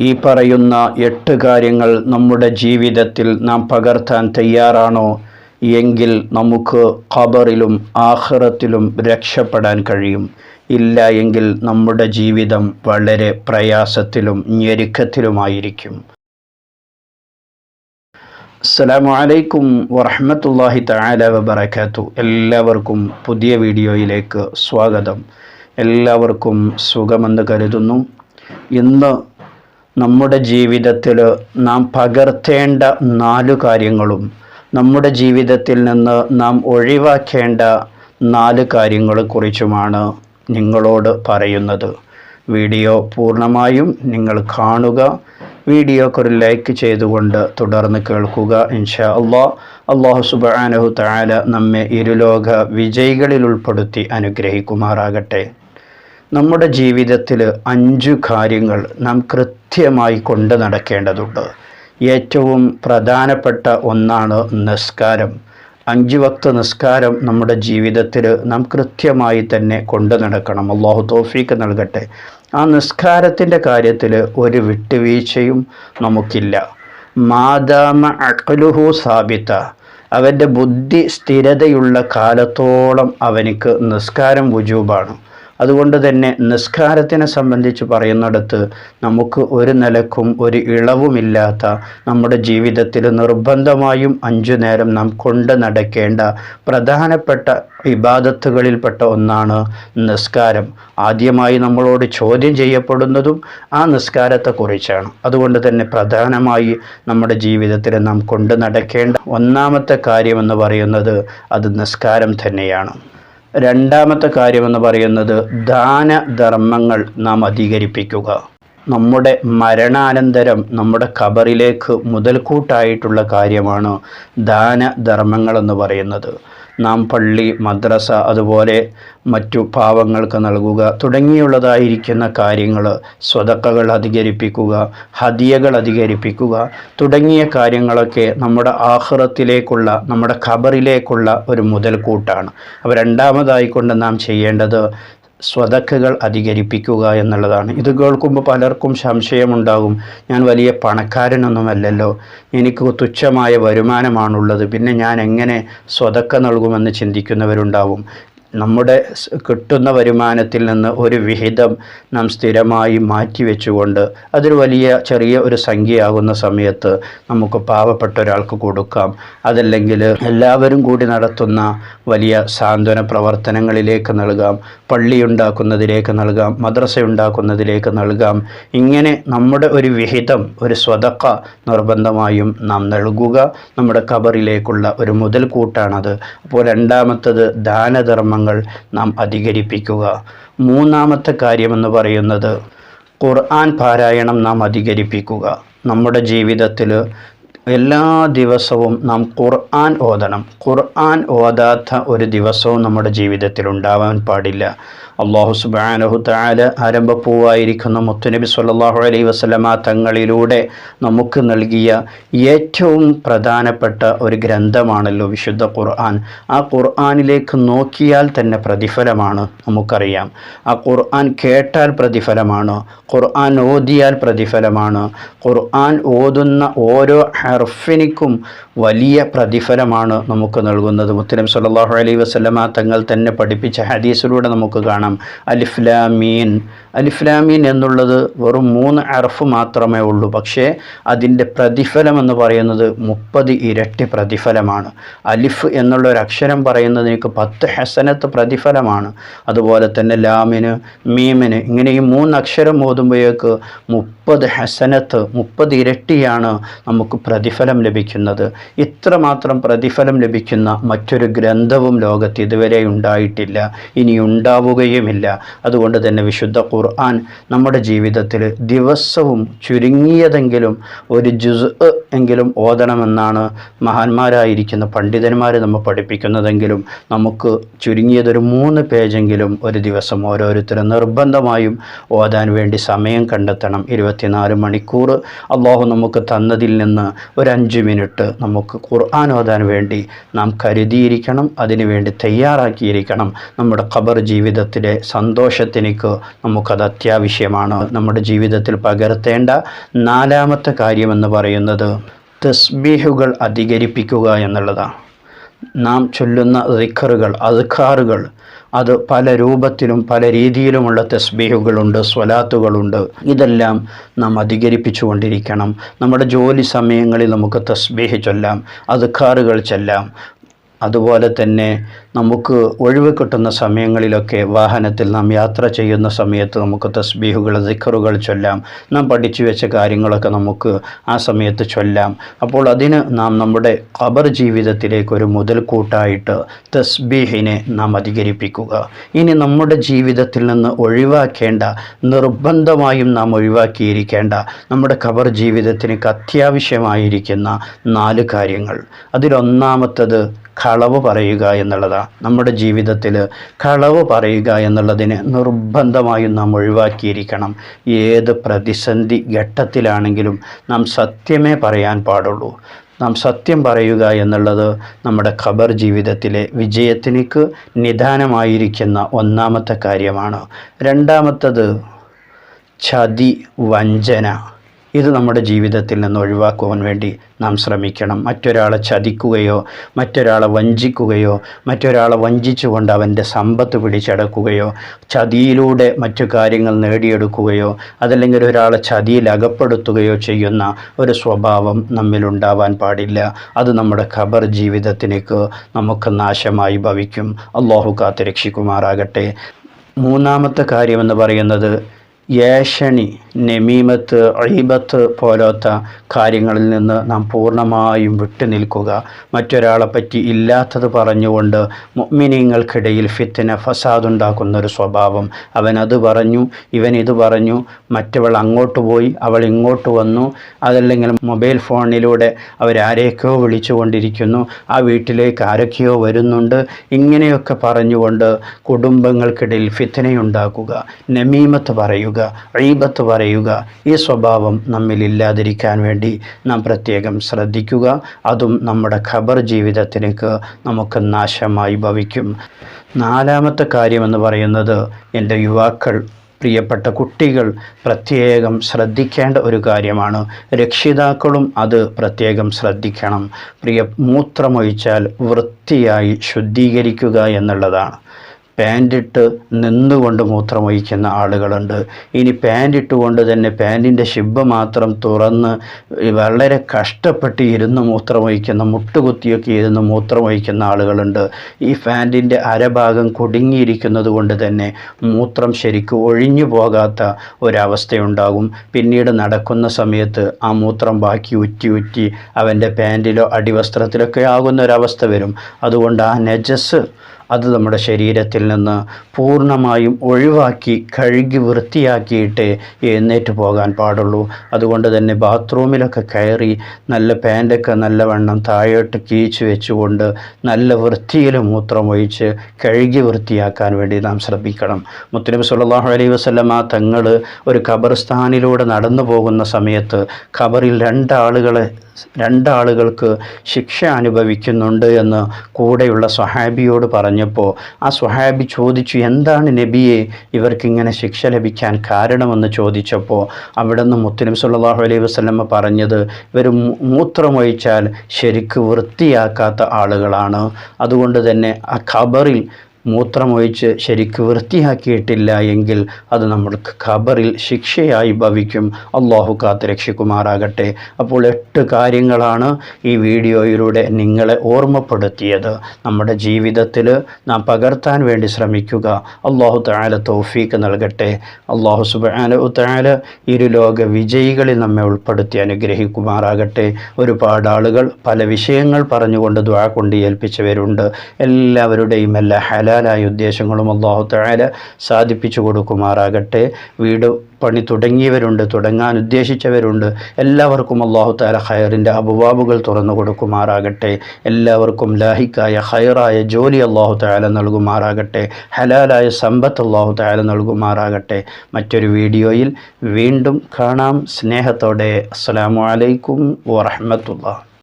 ഈ പറയുന്ന എട്ട് കാര്യങ്ങൾ നമ്മുടെ ജീവിതത്തിൽ നാം പകർത്താൻ തയ്യാറാണോ? എങ്കിൽ നമുക്ക് ഖബറിലും ആഹ്റത്തിലും രക്ഷപ്പെടാൻ കഴിയും. ഇല്ല എങ്കിൽ നമ്മുടെ ജീവിതം വളരെ പ്രയാസത്തിലും ഞെരുക്കത്തിലുമായിരിക്കും. അസ്സലാമു അലൈക്കും വറഹ്മത്തുള്ളാഹി തആല വബറകാതു എല്ലാവർക്കും പുതിയ വീഡിയോയിലേക്ക് സ്വാഗതം. എല്ലാവർക്കും സുഖമെന്ന് കരുതുന്നു. ഇന്ന് നമ്മുടെ ജീവിതത്തിൽ നാം പകർത്തേണ്ട നാല് കാര്യങ്ങളും നമ്മുടെ ജീവിതത്തിൽ നിന്ന് നാം ഒഴിവാക്കേണ്ട നാല് കാര്യങ്ങളെക്കുറിച്ചുമാണ് നിങ്ങളോട് പറയുന്നത്. വീഡിയോ പൂർണമായും നിങ്ങൾ കാണുക. വീഡിയോക്ക് ഒരു ലൈക്ക് ചെയ്തുകൊണ്ട് തുടർന്ന് കേൾക്കുക ഇൻഷാ അള്ളാ. അള്ളാഹു സുബാനഹു താല നമ്മെ ഇരുലോക വിജയികളിൽ ഉൾപ്പെടുത്തി അനുഗ്രഹിക്കുമാറാകട്ടെ. നമ്മുടെ ജീവിതത്തിൽ അഞ്ചു കാര്യങ്ങൾ നാം കൃത്യമായി കൊണ്ട് നടക്കേണ്ടതുണ്ട്. ഏറ്റവും പ്രധാനപ്പെട്ട ഒന്നാണ് നിസ്കാരം. അഞ്ച് വക്ത നിസ്കാരം നമ്മുടെ ജീവിതത്തിൽ നാം കൃത്യമായി തന്നെ കൊണ്ടു നടക്കണം. അള്ളാഹു തോഫീക്ക് നൽകട്ടെ. ആ നിസ്കാരത്തിന്റെ കാര്യത്തിൽ ഒരു വിട്ടുവീഴ്ചയും നമുക്കില്ല. മാതാമ അഖലുഹു സാബിത്ത അവന്റെ ബുദ്ധി സ്ഥിരതയുള്ള കാലത്തോളം അവനിക്ക് നിസ്കാരം വുജൂബാണ്. അതുകൊണ്ട് തന്നെ നിസ്കാരത്തിനെ സംബന്ധിച്ച് പറയുന്നിടത്ത് നമുക്ക് ഒരു നിലക്കും ഒരു ഇളവുമില്ലാത്ത നമ്മുടെ ജീവിതത്തിൽ നിർബന്ധമായും അഞ്ചു നേരം നാം കൊണ്ട് നടക്കേണ്ട പ്രധാനപ്പെട്ട ഇബാദത്തുകളിൽപ്പെട്ട ഒന്നാണ് നിസ്കാരം. ആദ്യമായി നമ്മളോട് ചോദ്യം ചെയ്യപ്പെടുന്നതും ആ നിസ്കാരത്തെക്കുറിച്ചാണ്. അതുകൊണ്ട് തന്നെ പ്രധാനമായി നമ്മുടെ ജീവിതത്തിൽ നാം കൊണ്ട് നടക്കേണ്ട ഒന്നാമത്തെ കാര്യമെന്ന് പറയുന്നത് അത് നിസ്കാരം തന്നെയാണ്. രണ്ടാമത്തെ കാര്യമെന്ന് പറയുന്നത് ദാനധർമ്മങ്ങൾ നാം അധികരിപ്പിക്കുക. നമ്മുടെ മരണാനന്തരം നമ്മുടെ ഖബറിലേക്ക് മുതൽക്കൂട്ടായിട്ടുള്ള കാര്യമാണ് ദാനധർമ്മങ്ങൾ എന്ന് പറയുന്നത്. നാം പള്ളി മദ്രസ അതുപോലെ മറ്റു പാവങ്ങൾക്ക് നൽകുക. തുടങ്ങിയുള്ളതായിരിക്കുന്ന കാര്യങ്ങൾ സ്വതക്കകൾ അധികരിപ്പിക്കുക ഹദിയകൾ അധികരിപ്പിക്കുക. തുടങ്ങിയ കാര്യങ്ങളൊക്കെ നമ്മുടെ ആഹ്റത്തിലേക്കുള്ള നമ്മുടെ ഖബറിലേക്കുള്ള ഒരു മുതൽക്കൂട്ടാണ്. അപ്പോൾ രണ്ടാമതായിക്കൊണ്ട് നാം ചെയ്യേണ്ടത് സ്വതക്കുകൾ അധികരിപ്പിക്കുക എന്നുള്ളതാണ്. ഇത് കേൾക്കുമ്പോൾ പലർക്കും സംശയമുണ്ടാകും. ഞാൻ വലിയ പണക്കാരനൊന്നുമല്ലല്ലോ. എനിക്ക് തുച്ഛമായ വരുമാനമാണുള്ളത്. പിന്നെ ഞാൻ എങ്ങനെ സ്വതക്ക നൽകുമെന്ന് ചിന്തിക്കുന്നവരുണ്ടാവും. നമ്മുടെ കിട്ടുന്ന വരുമാനത്തിൽ നിന്ന് ഒരു വിഹിതം നാം സ്ഥിരമായി മാറ്റിവെച്ചുകൊണ്ട് അതൊരു വലിയ ചെറിയ ഒരു സംഖ്യയാകുന്ന സമയത്ത് നമുക്ക് പാവപ്പെട്ട ഒരാൾക്ക് കൊടുക്കാം. അതല്ലെങ്കിൽ എല്ലാവരും കൂടി നടത്തുന്ന വലിയ സാന്ത്വന പ്രവർത്തനങ്ങളിലേക്ക് നൽകാം. പള്ളി ഉണ്ടാക്കുന്നതിലേക്ക് നൽകാം. മദ്രസ ഉണ്ടാക്കുന്നതിലേക്ക് നൽകാം. ഇങ്ങനെ നമ്മുടെ ഒരു വിഹിതം ഒരു സ്വതക്ക നിർബന്ധമായും നാം നൽകുക. നമ്മുടെ കബറിലേക്കുള്ള ഒരു മുതൽക്കൂട്ടാണത്. അപ്പോൾ രണ്ടാമത്തത് ദാനധർമ്മങ്ങൾ നാം അധികരിപ്പിക്കുക. മൂന്നാമത്തെ കാര്യമെന്ന് പറയുന്നത് ഖുർആൻ പാരായണം നാം അധികരിപ്പിക്കുക. നമ്മുടെ ജീവിതത്തിൽ എല്ലാ ദിവസവും നാം ഖുർആൻ ഓതണം. ഖുർആൻ ഓതാത്ത ഒരു ദിവസവും നമ്മുടെ ജീവിതത്തിൽ ഉണ്ടാവാൻ പാടില്ല. അള്ളാഹു സുബാനഹു താല ആരംഭപ്പൂവായിരിക്കുന്ന മുത്തുനബി സല്ലാഹു അലൈഹി വസ്ലമ തങ്ങളിലൂടെ നമുക്ക് നൽകിയ ഏറ്റവും പ്രധാനപ്പെട്ട ഒരു ഗ്രന്ഥമാണല്ലോ വിശുദ്ധ ഖുർആൻ. ആ ഖുർആനിലേക്ക് നോക്കിയാൽ തന്നെ പ്രതിഫലമാണ് നമുക്കറിയാം. ആ ഖുർആൻ കേട്ടാൽ പ്രതിഫലമാണ്. ഖുർആൻ ഓതിയാൽ പ്രതിഫലമാണ്. ഖുർആൻ ഓതുന്ന ഓരോ ഹർഫിനിക്കും വലിയ പ്രതിഫലമാണ് നമുക്ക് നൽകുന്നത്. മുത്തലം സല്ലാഹു അലൈഹി വസ്ലമ തങ്ങൾ തന്നെ പഠിപ്പിച്ച ഹദീസിലൂടെ നമുക്ക് കാണാം. അലിഫ്ലാമീൻ അലിഫ്ലാമീൻ എന്നുള്ളത് വെറും മൂന്ന് അറഫ് മാത്രമേ ഉള്ളൂ. പക്ഷേ അതിന്റെ പ്രതിഫലം എന്ന് പറയുന്നത് മുപ്പത് ഇരട്ടി പ്രതിഫലമാണ്. അലിഫ് എന്നുള്ള ഒരു അക്ഷരം പറയുന്നതിനേക്ക് പത്ത് ഹസനത്ത് പ്രതിഫലമാണ്. അതുപോലെ തന്നെ ലാമിന് മീമിന് ഇങ്ങനെ ഈ മൂന്ന് അക്ഷരം ഓതുമ്പോഴേക്ക് മുപ്പത് ഹസനത്ത് മുപ്പത് ഇരട്ടിയാണ് നമുക്ക് പ്രതിഫലം ലഭിക്കുന്നത്. ഇത്രമാത്രം പ്രതിഫലം ലഭിക്കുന്ന മറ്റൊരു ഗ്രന്ഥവും ലോകത്ത് ഇതുവരെ ഉണ്ടായിട്ടില്ല. ഇനി ഉണ്ടാവുകയുമില്ല അതുകൊണ്ട് തന്നെ വിശുദ്ധ ഖുർആൻ നമ്മുടെ ജീവിതത്തിൽ ദിവസവും ചുരുങ്ങിയതെങ്കിലും ഒരു ജുസ് എങ്കിലും ഓതണമെന്നാണ് മഹാന്മാരായിരിക്കുന്ന പണ്ഡിതന്മാർ നമ്മൾ പഠിപ്പിക്കുന്നതെങ്കിലും നമുക്ക് ചുരുങ്ങിയതൊരു മൂന്ന് പേജെങ്കിലും ഒരു ദിവസം ഓരോരുത്തരും നിർബന്ധമായും ഓതാൻ വേണ്ടി സമയം കണ്ടെത്തണം. ഇരുപത്തിനാല് മണിക്കൂർ അള്ളാഹു നമുക്ക് തന്നതിൽ നിന്ന് ഒരു അഞ്ച് മിനിറ്റ് നമുക്ക് ഖുർആൻ ഓതാൻ വേണ്ടി നാം കരുതിയിരിക്കണം. അതിനുവേണ്ടി തയ്യാറാക്കിയിരിക്കണം. നമ്മുടെ ഖബർ ജീവിതത്തിൽ ജീവിതത്തിലെ സന്തോഷത്തിനേക്ക് നമുക്കത് അത്യാവശ്യമാണ്. നമ്മുടെ ജീവിതത്തിൽ പകർത്തേണ്ട നാലാമത്തെ കാര്യമെന്ന് പറയുന്നത് തസ്ബീഹുകൾ അധികരിപ്പിക്കുക എന്നുള്ളതാണ്. നാം ചൊല്ലുന്ന റിഖറുകൾ അദ്ഖാറുകൾ അത് പല രൂപത്തിലും പല രീതിയിലുമുള്ള തസ്ബീഹുകളുണ്ട് സ്വലാത്തുകളുണ്ട്. ഇതെല്ലാം നാം അധികരിപ്പിച്ചു കൊണ്ടിരിക്കണം നമ്മുടെ ജോലി സമയങ്ങളിൽ നമുക്ക് തസ്ബീഹ് ചൊല്ലാം അദ്ഖാറുകൾ ചൊല്ലാം. അതുപോലെ തന്നെ നമുക്ക് ഒഴിവ് കിട്ടുന്ന സമയങ്ങളിലൊക്കെ വാഹനത്തിൽ നാം യാത്ര ചെയ്യുന്ന സമയത്ത് നമുക്ക് തസ്ബീഹുകൾ ദിക്കറുകൾ ചൊല്ലാം. നാം പഠിച്ചു വെച്ച കാര്യങ്ങളൊക്കെ നമുക്ക് ആ സമയത്ത് ചൊല്ലാം. അപ്പോൾ അതിന് നാം നമ്മുടെ ഖബർ ജീവിതത്തിലേക്ക് ഒരു മുതൽക്കൂട്ടായിട്ട് തസ്ബീഹിനെ നാം അധികരിപ്പിക്കുക. ഇനി നമ്മുടെ ജീവിതത്തിൽ നിന്ന് ഒഴിവാക്കേണ്ട നിർബന്ധമായും നാം ഒഴിവാക്കിയിരിക്കേണ്ട നമ്മുടെ ഖബർ ജീവിതത്തിന് അത്യാവശ്യമായിരിക്കുന്ന നാല് കാര്യങ്ങൾ. അതിലൊന്നാമത്തത് കളവ് പറയുക എന്നുള്ളതാണ് നമ്മുടെ ജീവിതത്തിൽ കളവ് പറയുക എന്നുള്ളതിന് നിർബന്ധമായും നാം ഒഴിവാക്കിയിരിക്കണം. ഏത് പ്രതിസന്ധി ഘട്ടത്തിലാണെങ്കിലും നാം സത്യമേ പറയാൻ പാടുള്ളൂ. നാം സത്യം പറയുക എന്നുള്ളത് നമ്മുടെ ഖബർ ജീവിതത്തിലെ വിജയത്തിനേക്ക് നിദാനമായിരിക്കുന്ന ഒന്നാമത്തെ കാര്യമാണ്. രണ്ടാമത്തത് ചതി വഞ്ചന. ഇത് നമ്മുടെ ജീവിതത്തിൽ നിന്ന് ഒഴിവാക്കുവാൻ വേണ്ടി നാം ശ്രമിക്കണം. മറ്റൊരാളെ ചതിക്കുകയോ മറ്റൊരാളെ വഞ്ചിക്കുകയോ മറ്റൊരാളെ വഞ്ചിച്ചുകൊണ്ട് അവന്റെ സമ്പത്ത് പിടിച്ചടക്കുകയോ ചതിയിലൂടെ മറ്റു കാര്യങ്ങൾ നേടിയെടുക്കുകയോ അതല്ലെങ്കിൽ ഒരാളെ ചതിയിൽ അകപ്പെടുത്തുകയോ ചെയ്യുന്ന ഒരു സ്വഭാവം നമ്മിലുണ്ടാവാൻ പാടില്ല. അത് നമ്മുടെ ഖബർ ജീവിതത്തിലേക്ക് നമുക്ക് നാശമായി ഭവിക്കും. അള്ളാഹു കാത്ത് രക്ഷിക്കുമാറാകട്ടെ മൂന്നാമത്തെ കാര്യമെന്ന് പറയുന്നത് ഏഷണി നെമീമത്ത് അഴീബത്ത് പോലത്തെ കാര്യങ്ങളിൽ നിന്ന് നാം പൂർണമായും വിട്ടു നിൽക്കുക. മറ്റൊരാളെപ്പറ്റി ഇല്ലാത്തത് പറഞ്ഞുകൊണ്ട് മുഗ്മിനീങ്ങൾക്കിടയിൽ ഫിത്തിന ഫസാദുണ്ടാക്കുന്ന ഒരു സ്വഭാവം. അവൻ അത് പറഞ്ഞു ഇവൻ ഇത് പറഞ്ഞു. മറ്റവൾ അങ്ങോട്ട് പോയി അവൾ ഇങ്ങോട്ട് വന്നു. അതല്ലെങ്കിൽ മൊബൈൽ ഫോണിലൂടെ അവരാരെയൊക്കെയോ വിളിച്ചുകൊണ്ടിരിക്കുന്നു. ആ വീട്ടിലേക്ക് ആരൊക്കെയോ വരുന്നുണ്ട്. ഇങ്ങനെയൊക്കെ പറഞ്ഞുകൊണ്ട് കുടുംബങ്ങൾക്കിടയിൽ ഫിത്തിനയുണ്ടാക്കുക നമീമത്ത് പറയുക ഈബത്ത് പറയുക ഈ സ്വഭാവം നമ്മിൽ ഇല്ലാതിരിക്കാൻ വേണ്ടി നാം പ്രത്യേകം ശ്രദ്ധിക്കുക. അതും നമ്മുടെ ഖബർ ജീവിതത്തിലേക്ക് നമുക്ക് നാശമായി ഭവിക്കും. നാലാമത്തെ കാര്യമെന്ന് പറയുന്നത് എന്റെ യുവാക്കൾ പ്രിയപ്പെട്ട കുട്ടികൾ പ്രത്യേകം ശ്രദ്ധിക്കേണ്ട ഒരു കാര്യമാണ്. രക്ഷിതാക്കളും അത് പ്രത്യേകം ശ്രദ്ധിക്കണം. പ്രിയ മൂത്രമൊഴിച്ചാൽ വൃത്തിയായി ശുദ്ധീകരിക്കുക എന്നുള്ളതാണ്. പാന്റിട്ട് നിന്നുകൊണ്ട് മൂത്രമൊഴിക്കുന്ന ആളുകളുണ്ട്. ഇനി പാന്റിട്ട് കൊണ്ട് തന്നെ പാന്റിന്റെ ശിബ മാത്രം തുറന്ന് വളരെ കഷ്ടപ്പെട്ട് ഇരുന്ന് മൂത്രമൊഴിക്കുന്ന മുട്ടുകുത്തിയൊക്കെ ഇരുന്ന് മൂത്രമൊഴിക്കുന്ന ആളുകളുണ്ട്. ഈ പാന്റിന്റെ അരഭാഗം കുടുങ്ങിയിരിക്കുന്നത് കൊണ്ട് തന്നെ മൂത്രം ശരിക്കും ഒഴിഞ്ഞു പോകാത്ത ഒരവസ്ഥയുണ്ടാകും. പിന്നീട് നടക്കുന്ന സമയത്ത് ആ മൂത്രം ബാക്കി ഉറ്റി ഉറ്റി അവന്റെ പാന്റിലോ അടിവസ്ത്രത്തിലൊക്കെ ആകുന്ന ഒരവസ്ഥ വരും. അതുകൊണ്ട് ആ നജസ് അത് നമ്മുടെ ശരീരത്തിൽ നിന്ന് പൂർണമായും ഒഴിവാക്കി കഴുകി വൃത്തിയാക്കിയിട്ട് എഴുന്നേറ്റ് പോകാൻ പാടുള്ളൂ. അതുകൊണ്ട് തന്നെ ബാത്റൂമിലൊക്കെ കയറി നല്ല പാന്റൊക്കെ നല്ലവണ്ണം താഴോട്ട് കീച്ചു വെച്ചുകൊണ്ട് നല്ല വൃത്തിയിൽ മൂത്രമൊഴിച്ച് കഴുകി വൃത്തിയാക്കാൻ വേണ്ടി നാം ശ്രദ്ധിക്കണം. മുത്തനബി സുല്ലാഹു അലൈഹി വസല്ലമ തങ്ങൾ ഒരു ഖബർസ്ഥാനിലൂടെ നടന്നു പോകുന്ന സമയത്ത് ഖബറിൽ രണ്ടാളുകളെ രണ്ടാളുകൾക്ക് ശിക്ഷ അനുഭവിക്കുന്നുണ്ട് എന്ന് കൂടെയുള്ള സ്വഹാബിയോട് പറഞ്ഞപ്പോൾ ആ സ്വഹാബി ചോദിച്ചു എന്താണ് നബിയെ ഇവർക്കിങ്ങനെ ശിക്ഷ ലഭിക്കാൻ കാരണമെന്ന് ചോദിച്ചപ്പോൾ അവിടെ നിന്ന് മുത്തലിം സല്ലല്ലാഹു അലൈഹി വസ്ലമ പറഞ്ഞത് ഇവർ മൂത്രമൊഴിച്ചാൽ ശരിക്ക് വൃത്തിയാക്കാത്ത ആളുകളാണ്. അതുകൊണ്ട് തന്നെ ആ ഖബറിൽ മൂത്രമൊഴിച്ച് ശരിക്ക് വൃത്തിയാക്കിയിട്ടില്ല എങ്കിൽ അത് നമ്മൾക്ക് ഖബറിൽ ശിക്ഷയായി ഭവിക്കും. അള്ളാഹു കാത്ത് രക്ഷിക്കുമാറാകട്ടെ. അപ്പോൾ എട്ട് കാര്യങ്ങളാണ് ഈ വീഡിയോയിലൂടെ നിങ്ങളെ ഓർമ്മപ്പെടുത്തിയത്. നമ്മുടെ ജീവിതത്തിൽ നാം പകർത്താൻ വേണ്ടി ശ്രമിക്കുക. അള്ളാഹു താല തൗഫീക്ക് നൽകട്ടെ. അള്ളാഹു സുബാന താല ഇരുലോക വിജയികളിൽ നമ്മെ ഉൾപ്പെടുത്തി അനുഗ്രഹിക്കുമാറാകട്ടെ. ഒരുപാട് ആളുകൾ പല വിഷയങ്ങൾ പറഞ്ഞുകൊണ്ട് ദ്വാ കൊണ്ട് ഏൽപ്പിച്ചവരുണ്ട്. എല്ലാവരുടെയും എല്ലാ ഹലാലായ ഉദ്ദേശങ്ങളും അള്ളാഹു താല സാധിപ്പിച്ചു കൊടുക്കുമാറാകട്ടെ. വീട് പണി തുടങ്ങിയവരുണ്ട് തുടങ്ങാൻ ഉദ്ദേശിച്ചവരുണ്ട്. എല്ലാവർക്കും അള്ളാഹു താല ഹയറിന്റെ അബുവാബുകൾ തുറന്നു കൊടുക്കുമാറാകട്ടെ. എല്ലാവർക്കും ലാഹിക്കായ ഹയറായ ജോലി അള്ളാഹു താല നൽകുമാറാകട്ടെ. ഹലാലായ സമ്പത്ത് അള്ളാഹു താല നൽകുമാറാകട്ടെ. മറ്റൊരു വീഡിയോയിൽ വീണ്ടും കാണാം. സ്നേഹത്തോടെ. അസ്സാം വലൈക്കും വറഹ്മത്തുള്ളാഹി.